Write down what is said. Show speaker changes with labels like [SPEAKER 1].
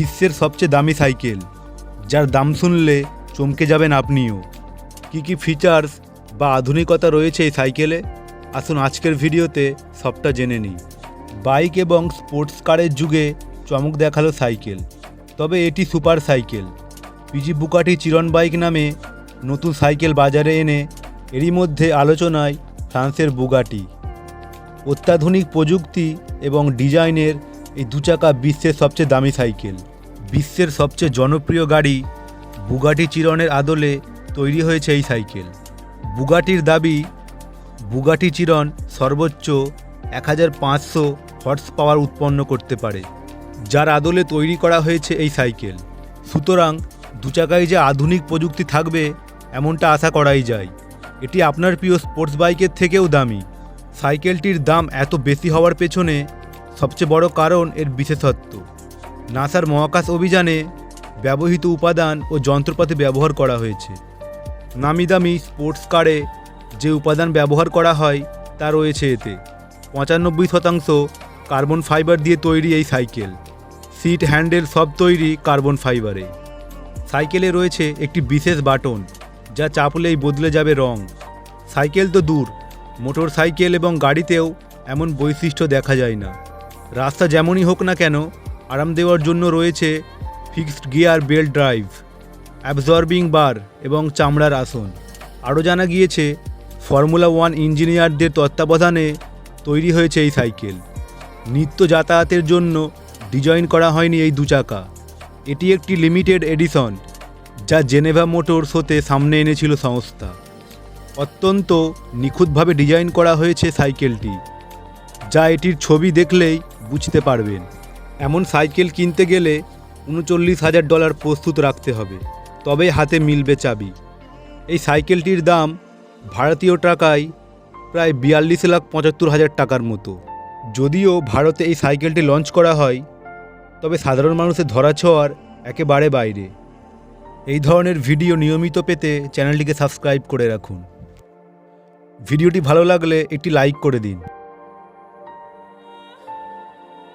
[SPEAKER 1] বিশ্বের সবচেয়ে দামি সাইকেল, যার দাম শুনলে চমকে যাবেন আপনিও। কি কি ফিচার্স বা আধুনিকতা রয়েছে এই সাইকেলে? আসুন আজকের ভিডিওতে সবটা জেনে নিই। বাইক এবং স্পোর্টস কারের যুগে চমক দেখাল সাইকেল। তবে এটি super cycle. PG Bugatti Chiron bike নামে নতুন সাইকেল বাজারে এনে এরই মধ্যে আলোচনায় ফ্রান্সের বুগাটি অত্যাধুনিক প্রযুক্তি এবং ডিজাইনের এই দু চাকা বিশ্বের সবচেয়ে দামি সাইকেল। বিশ্বের সবচেয়ে জনপ্রিয় গাড়ি বুগাটি চিরনের আদলে তৈরি হয়েছে এই সাইকেল। বুগাটির দাবি, বুগাটি চিরন সর্বোচ্চ এক হাজার পাঁচশো হর্স পাওয়ার উৎপন্ন করতে পারে, যার আদলে তৈরি করা হয়েছে এই সাইকেল। সুতরাং দু চাকায় যে আধুনিক প্রযুক্তি থাকবে, এমনটা আশা করাই যায়। এটি আপনার প্রিয় স্পোর্টস বাইকের থেকেও দামি। সাইকেলটির দাম এত বেশি হওয়ার পেছনে সবচেয়ে বড় কারণ এর বিশেষত্ব। নাসার মহাকাশ অভিযানে ব্যবহৃত উপাদান ও যন্ত্রপাতি ব্যবহার করা হয়েছে। নামি দামি স্পোর্টস কারে যে উপাদান ব্যবহার করা হয়, তা রয়েছে এতে। পঁচানব্বই শতাংশ কার্বন ফাইবার দিয়ে তৈরি এই সাইকেল। সিট হ্যান্ডেল সব তৈরি কার্বন ফাইবারে। সাইকেলে রয়েছে একটি বিশেষ বাটন, যা চাপলেই বদলে যাবে রং। সাইকেল তো দূর, মোটর সাইকেল এবং গাড়িতেও এমন বৈশিষ্ট্য দেখা যায় না। রাস্তা যেমনই হোক না কেন আরাম দেওয়ার জন্য রয়েছে fixed gear belt drive absorbing bar এবং চামড়ার আসন। আরও জানা গিয়েছে, ফর্মুলা ওয়ান ইঞ্জিনিয়ারদের তত্ত্বাবধানে তৈরি হয়েছে এই সাইকেল। নিত্য যাতায়াতের জন্য ডিজাইন করা হয়নি এই দু চাকা এটি একটি লিমিটেড এডিশন, যা জেনেভা মোটর শোতে সামনে এনেছিল সংস্থা। অত্যন্ত নিখুঁতভাবে ডিজাইন করা হয়েছে সাইকেলটি, যা এটির ছবি দেখলেই বুঝতে পারবেন। এমন সাইকেল কিনতে গেলে উনচল্লিশ হাজার ডলার প্রস্তুত রাখতে হবে, তবে হাতে মিলবে চাবি। এই সাইকেলটির দাম ভারতীয় টাকায় প্রায় বিয়াল্লিশ লাখ পঁচাত্তর হাজার টাকার মতো। যদিও ভারতে এই সাইকেলটি লঞ্চ করা হয়, তবে সাধারণ মানুষের ধরাছোঁয়ার একেবারে বাইরে। এই ধরনের ভিডিও নিয়মিত পেতে চ্যানেলটিকে সাবস্ক্রাইব করে রাখুন। ভিডিওটি ভালো লাগলে একটি লাইক করে দিন।